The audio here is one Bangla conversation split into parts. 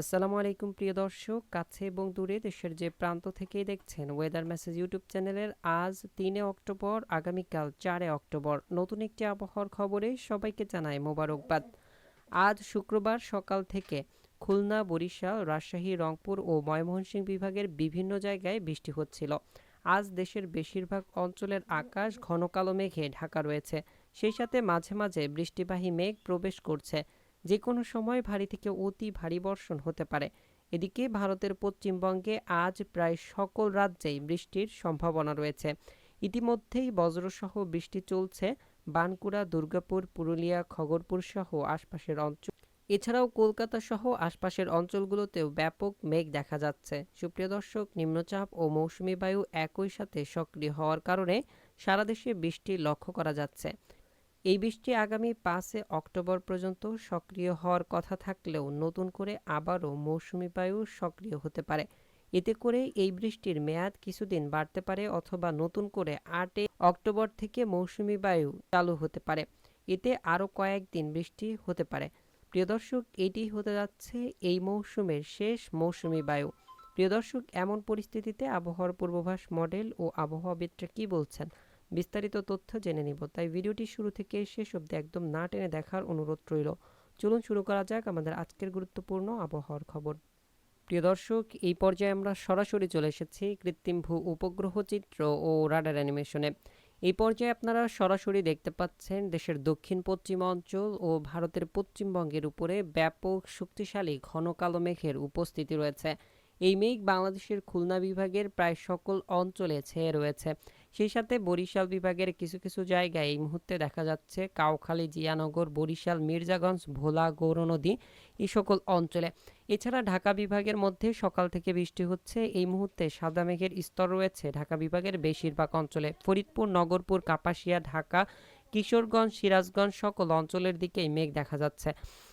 আসসালামু আলাইকুম, প্রিয় দর্শক। কাছে এবং দূরে দেশের যে প্রান্ত থেকেই দেখছেন ওয়েদার মেসেজ ইউটিউব চ্যানেলের আজ তিনে অক্টোবর, আগামীকাল চারে অক্টোবর। নতুন একটি আবহাওয়ার খবরে সবাইকে জানায় মোবারকবাদ। আজ শুক্রবার সকাল থেকে খুলনা, বরিশাল, রাজশাহী, রংপুর ও ময়মনসিংহ বিভাগের বিভিন্ন জায়গায় বৃষ্টি হচ্ছিল। আজ দেশের বেশিরভাগ অঞ্চলের আকাশ ঘন কালো মেঘে ঢাকা রয়েছে। সেই সাথে মাঝে মাঝে বৃষ্টিবাহী মেঘ প্রবেশ করছে। যে কোনো সময় ভারী থেকে অতি ভারী বর্ষণ হতে পারে। এদিকে ভারতের পশ্চিমবঙ্গে আজ প্রায় সকল রাজ্যেই বৃষ্টির সম্ভাবনা রয়েছে। ইতিমধ্যেই বজ্রসহ বৃষ্টি চলছে বানকুড়া দুর্গাপুর, পুরুলিয়া, খগরপুর সহ আশপাশের অঞ্চল। এছাড়াও কলকাতা সহ আশপাশের অঞ্চলগুলোতেও ব্যাপক মেঘ দেখা যাচ্ছে। সুপ্রিয় দর্শক, নিম্নচাপ ও মৌসুমি বায়ু একই সাথে সক্রিয় হওয়ার কারণে সারা দেশে বৃষ্টি লক্ষ্য করা যাচ্ছে। এই বৃষ্টি আগামী পাঁচে অক্টোবর পর্যন্ত সক্রিয় হওয়ার কথা থাকলেও নতুন করে আবারও মৌসুমি বায়ু সক্রিয় হতে পারে। এতে করে এই বৃষ্টির মেয়াদ কিছুদিন বাড়তে পারে অথবা নতুন করে আটে অক্টোবর থেকে মৌসুমি বায়ু চালু হতে পারে। এতে আরও কয়েকদিন বৃষ্টি হতে পারে। প্রিয় দর্শক, এটি হতে যাচ্ছে এই মৌসুমের শেষ মৌসুমি বায়ু। প্রিয় দর্শক, এমন পরিস্থিতিতে আবহাওয়ার পূর্বাভাস মডেল ও আবহাওয়াবিদরা কী বলছেন? বিস্তারিত তথ্য জেনে নিব। তাই ভিডিওটি শুরু থেকে শেষ অবধি একদম না টেনে দেখার অনুরোধ রইল। চলুন শুরু করা যাক আমাদের আজকের গুরুত্বপূর্ণ আবহাওয়ার খবর। প্রিয় দর্শক, এই পর্যায়ে আমরা সরাসরি চলে এসেছি কৃত্রিম ভূ উপগ্রহ চিত্র ও রাডার অ্যানিমেশনে। এই পর্যায়ে আপনারা সরাসরি দেখতে পাচ্ছেন দেশের দক্ষিণ পশ্চিম অঞ্চল ও ভারতের পশ্চিমবঙ্গের উপরে ব্যাপক শক্তিশালী ঘন কালো মেঘের উপস্থিতি রয়েছে। এই মেঘ বাংলাদেশের খুলনা বিভাগের প্রায় সকল অঞ্চলে ছেয়ে রয়েছে। সেই সাথে বরিশাল বিভাগের কিছু কিছু জায়গায় এই মুহূর্তে দেখা যাচ্ছে কাউখালী, জিয়ানগর, বরিশাল, মির্জাগঞ্জ, ভোলা গৌরনদী এই সকল অঞ্চলে। এছাড়া ঢাকা বিভাগের মধ্যে সকাল থেকে বৃষ্টি হচ্ছে। এই মুহূর্তে সাদা মেঘের স্তর রয়েছে ঢাকা বিভাগের বেশিরভাগ অঞ্চলে। ফরিদপুর, নগরপুর, কাপাসিয়া, ঢাকা, কিশোরগঞ্জ, সিরাজগঞ্জ সকল অঞ্চলের দিকেই মেঘ দেখা যাচ্ছে।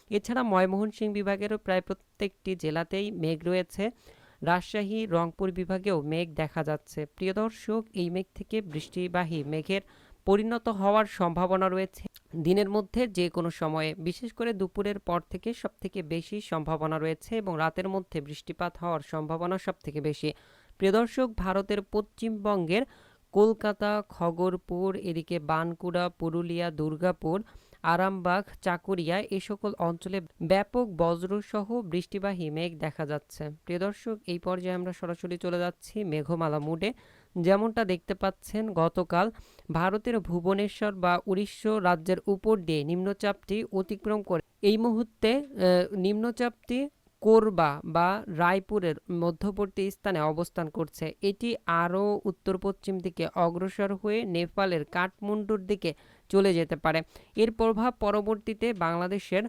এছাড়া ময়মোহনসিংহ বিভাগেরও প্রায় প্রত্যেকটি জেলাতেই মেঘ রয়েছে। রাজশাহী, রংপুর বিভাগেও মেঘ দেখা যাচ্ছে। প্রিয় দর্শক, এই মেঘ থেকে বৃষ্টিবাহী মেঘের পরিণত হওয়ার সম্ভাবনা রয়েছে। দিনের মধ্যে যে কোনো সময়ে, বিশেষ করে দুপুরের পর থেকে সবথেকে বেশি সম্ভাবনা রয়েছে এবং রাতের মধ্যে বৃষ্টিপাত হওয়ার সম্ভাবনা সবথেকে বেশি। প্রিয় দর্শক, ভারতের পশ্চিমবঙ্গের কলকাতা, খগরপুর, এদিকে বানকুড়া পুরুলিয়া, দুর্গাপুর আরামবাগ, চাকুরিয়া এ সকল অঞ্চলে ব্যাপক বজ্রসহ বৃষ্টিবাহী মেঘ দেখা যাচ্ছে। প্রিয় দর্শক, এই পর্যায়ে আমরা সরাসরি চলে যাচ্ছি মেঘমালা মুডে। যেমনটা দেখতে পাচ্ছেন, গতকাল ভারতের ভুবনেশ্বর বা উড়িষ্যা রাজ্যের উপর দিয়ে নিম্নচাপটি অতিক্রম করে। এই মুহূর্তে নিম্নচাপটি কোরবা বা রায়পুরের মধ্যবর্তী স্থানে অবস্থান করছে। এটি আরও উত্তর পশ্চিম দিকে অগ্রসর হয়ে নেপালের কাঠমান্ডুর দিকে চলে যেতে পারে। এর প্রভাব পরবর্তীতে বাংলাদেশের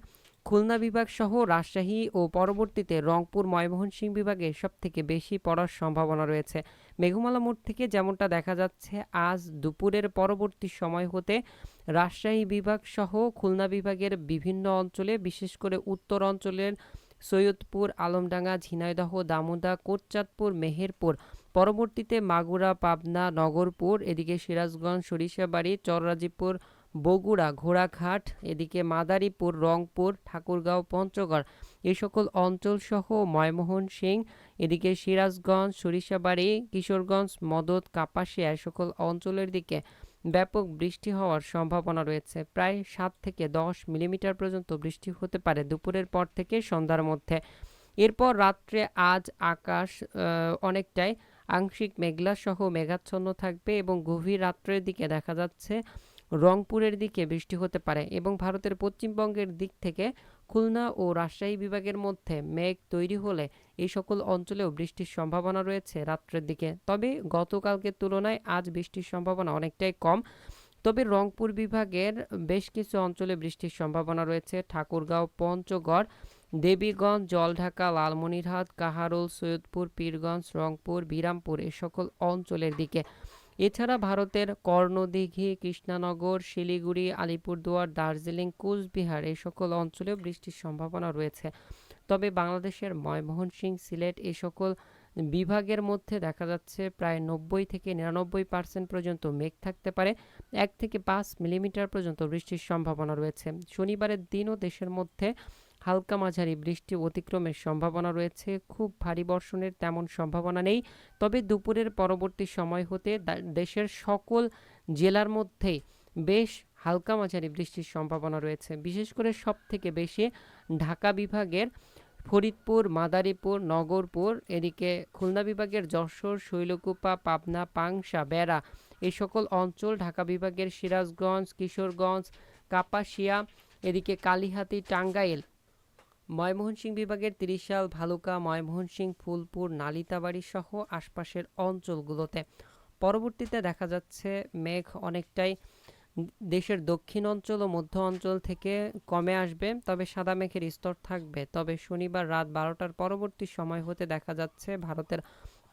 খুলনা বিভাগ সহ রাজশাহী ও পরবর্তীতে রংপুর, ময়মনসিংহ বিভাগে সব থেকে বেশি পড়ার সম্ভাবনা রয়েছে। মেঘমালা মোড় থেকে যেমনটা দেখা যাচ্ছে, আজ দুপুরের পরবর্তী সময় হতে রাজশাহী বিভাগ সহ খুলনা বিভাগের বিভিন্ন অঞ্চলে, বিশেষ করে উত্তর অঞ্চলের সৈয়দপুর, আলমডাঙ্গা, ঝিনাইদহ, দামোদা, কোটচাঁদপুর, মেহেরপুর, পরবর্তীতে মাগুরা, পাবনা, নগরপুর, এদিকে সিরাজগঞ্জ, সরিষাবাড়ি চররাজিপুর বগুড়া, ঘোড়াঘাট, এদিকে মাদারীপুর, রংপুর, ঠাকুরগাঁও, পঞ্চগড়। এই সকল অঞ্চলসহ ময়মোহন সিং, এদিকে সিরাজগঞ্জ, সরিষাবাড়ি, কিশোরগঞ্জ, মদত, কাপাসিয়া সকল অঞ্চলের দিকে ব্যাপক বৃষ্টি হওয়ার সম্ভাবনা রয়েছে। প্রায় সাত থেকে দশ মিলিমিটার পর্যন্ত বৃষ্টি হতে পারে দুপুরের পর থেকে সন্ধ্যার মধ্যে। এরপর রাত্রে আজ আকাশ অনেকটাই আংশিক মেঘলা সহ মেঘাচ্ছন্ন থাকবে এবং গভীর রাত্রের দিকে দেখা যাচ্ছে রংপুরের দিকে বৃষ্টি হতে পারে এবং ভারতের পশ্চিমবঙ্গের দিক থেকে খুলনা ও রাজশাহী বিভাগের মধ্যে মেঘ তৈরি হলে এই সকল অঞ্চলেও বৃষ্টির সম্ভাবনা রয়েছে রাত্রের দিকে। তবে গতকালকের তুলনায় আজ বৃষ্টির সম্ভাবনা অনেকটাই কম। তবে রংপুর বিভাগের বেশ কিছু অঞ্চলে বৃষ্টির সম্ভাবনা রয়েছে। ঠাকুরগাঁও, পঞ্চগড়, দেবীগঞ্জ, জলঢাকা, লালমনিরহাট, কাহারোল, সৈয়দপুর, পীরগঞ্জ, রংপুর, বিরামপুর এ সকল অঞ্চলের দিকে এছাড়া ভারতের কর্ণদিঘি, কৃষ্ণানগর, শিলিগুড়ি, আলিপুরদুয়ার, দার্জিলিং, কুচবিহার এই সকল অঞ্চলেও বৃষ্টির সম্ভাবনা রয়েছে। তবে বাংলাদেশের ময়মোহনসিং সিলেট এই সকল বিভাগের মধ্যে দেখা যাচ্ছে প্রায় নব্বই থেকে নিরানব্বই পার্সেন্ট পর্যন্ত মেঘ থাকতে পারে। এক থেকে পাঁচ মিলিমিটার পর্যন্ত বৃষ্টির সম্ভাবনা রয়েছে। শনিবারের দিনও দেশের মধ্যে হালকা মাঝারি বৃষ্টি অতিক্রমের সম্ভাবনা রয়েছে। খুব ভারী বর্ষণের তেমন সম্ভাবনা নেই। তবে দুপুরের পরবর্তী সময় হতে দেশের সকল জেলার মধ্যে বেশ হালকা মাঝারি বৃষ্টির সম্ভাবনা রয়েছে। বিশেষ করে সব থেকে বেশি ঢাকা বিভাগের ফরিদপুর, মাদারীপুর, নগরপুর, এদিকে খুলনা বিভাগের যশোর, শৈলকুপা, পাবনা, পাংশা, বেড়া এই সকল অঞ্চল ঢাকা বিভাগের সিরাজগঞ্জ, কিশোরগঞ্জ, কাপাসিয়া, এদিকে কালিহাতি, টাঙ্গাইল ময়মনসিংহ বিভাগের ত্রিশাল, ভালুকা, ময়মনসিংহ, ফুলপুর, নালিতাবাড়ি সহ আশপাশের অঞ্চলগুলোতে। পরবর্তীতে দেখা যাচ্ছে মেঘ অনেকটাই দেশের দক্ষিণ অঞ্চল ও মধ্য অঞ্চল থেকে কমে আসবে, তবে সাদা মেঘের স্তর থাকবে। তবে শনিবার রাত বারোটার পরবর্তী সময় হতে দেখা যাচ্ছে ভারতের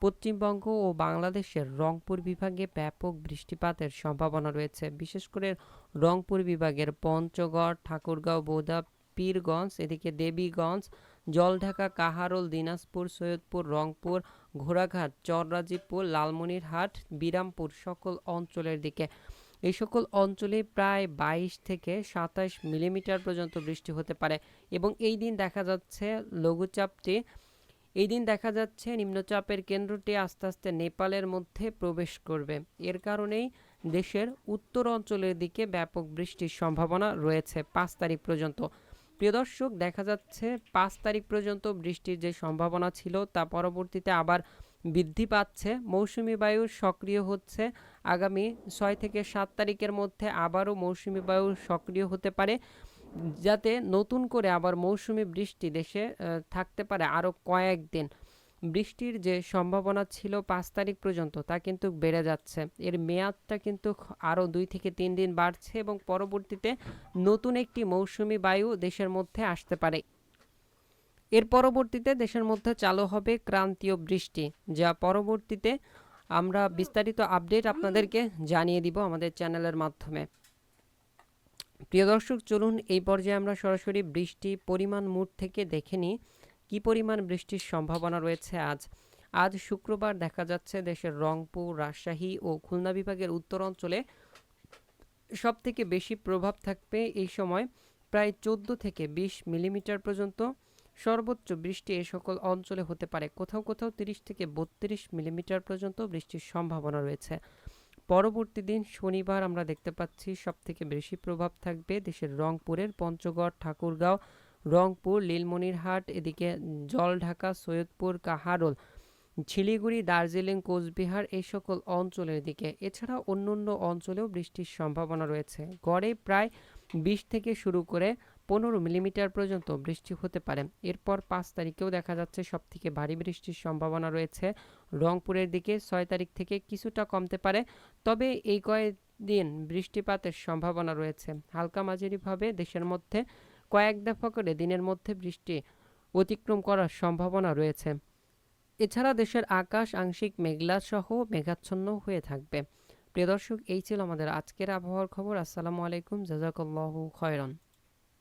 পশ্চিমবঙ্গ ও বাংলাদেশের রংপুর বিভাগে ব্যাপক বৃষ্টিপাতের সম্ভাবনা রয়েছে। বিশেষ করে রংপুর বিভাগের পঞ্চগড়, ঠাকুরগাঁও, বোদা পীরগঞ্জ, এদিকে দেবীগঞ্জ, জলঢাকা, কাহারোল, দিনাজপুর, সৈয়দপুর, রংপুর, ঘোড়াঘাট চররাজিপুর লালমনিরহাট, বিরামপুর সকল অঞ্চলের দিকে। এই সকল অঞ্চলে প্রায় বাইশ থেকে সাতাশ মিলিমিটার পর্যন্ত বৃষ্টি হতে পারে এবং এই দিন দেখা যাচ্ছে লঘুচাপটি। এই দিন দেখা যাচ্ছে নিম্নচাপের কেন্দ্রটি আস্তে আস্তে নেপালের মধ্যে প্রবেশ করবে। এর কারণেই দেশের উত্তর অঞ্চলের দিকে ব্যাপক বৃষ্টির সম্ভাবনা রয়েছে পাঁচ তারিখ পর্যন্ত। প্রিয় দর্শক, দেখা যাচ্ছে পাঁচ তারিখ পর্যন্ত বৃষ্টির যে সম্ভাবনা ছিল তা পরবর্তীতে আবার বৃদ্ধি পাচ্ছে। মৌসুমি বায়ু সক্রিয় হচ্ছে। আগামী ছয় থেকে সাত তারিখের মধ্যে আবারও মৌসুমি বায়ু সক্রিয় হতে পারে, যাতে নতুন করে আবার মৌসুমি বৃষ্টি দেশে থাকতে পারে আরও কয়েকদিন। বৃষ্টির যে সম্ভাবনা ছিল পাঁচ তারিখ পর্যন্ত, তা কিন্তু বেড়ে যাচ্ছে। এর মেয়াদটা কিন্তু আরও দুই থেকে তিন দিন বাড়ছে এবং পরবর্তীতে নতুন একটি মৌসুমি বায়ু দেশের মধ্যে আসতে পারে। এর পরবর্তীতে দেশের মধ্যে চালু হবে ক্রান্তীয় বৃষ্টি, যা পরবর্তীতে আমরা বিস্তারিত আপডেট আপনাদেরকে জানিয়ে দিব আমাদের চ্যানেলের মাধ্যমে। প্রিয় দর্শক, চলুন এই পর্যায়ে আমরা সরাসরি বৃষ্টি পরিমাণ মুড থেকে দেখে নিই। কী পরিমাণ বৃষ্টির সম্ভাবনা রয়েছে আজ? আজ শুক্রবার দেখা যাচ্ছে দেশের রংপুর, রাজশাহী ও খুলনা বিভাগের উত্তর অঞ্চলে সব থেকে বেশি প্রভাব থাকবে এই সময় প্রায় চোদ্দ থেকে বিশ মিলিমিটার পর্যন্ত। সর্বোচ্চ বৃষ্টি এ সকল অঞ্চলে হতে পারে। কোথাও কোথাও তিরিশ থেকে বত্রিশ মিলিমিটার পর্যন্ত বৃষ্টির সম্ভাবনা রয়েছে। পরবর্তী দিন শনিবার আমরা দেখতে পাচ্ছি সব থেকে বেশি প্রভাব থাকবে দেশের রংপুরের পঞ্চগড়, ঠাকুরগাঁও রংপুর লীলমনিরহাট এদিকে জলঢাকা সৈয়দপুর, কাহারোল, শিলিগুড়ি, দার্জিলিং, কোচবিহার এই সকল অঞ্চলের দিকে। এছাড়া অন্য অন্য অঞ্চলেও বৃষ্টির সম্ভাবনা রয়েছে। গড়ে প্রায় বিশ থেকে শুরু করে পনেরো মিলিমিটার পর্যন্ত বৃষ্টি হতে পারে। এরপর পাঁচ তারিখেও দেখা যাচ্ছে সব থেকে ভারী বৃষ্টির সম্ভাবনা রয়েছে। রংপুরের দিকে ছয় তারিখ থেকে কিছুটা কমতে পারে, তবে এই কয়েকদিন বৃষ্টিপাতের সম্ভাবনা রয়েছে। হালকা মাঝারিভাবে দেশের মধ্যে কয়েক দফা করে দিনের মধ্যে বৃষ্টি অতিক্রম করার সম্ভাবনা রয়েছে। এছাড়া দেশের আকাশ, আংশিক মেঘলা সহ মেঘাচ্ছন্ন হয়ে থাকবে। প্রিয় দর্শক, এই ছিল আমাদের আজকের আবহাওয়ার খবর। আসসালামু আলাইকুম। জাজাকাল্লাহু খয়রন।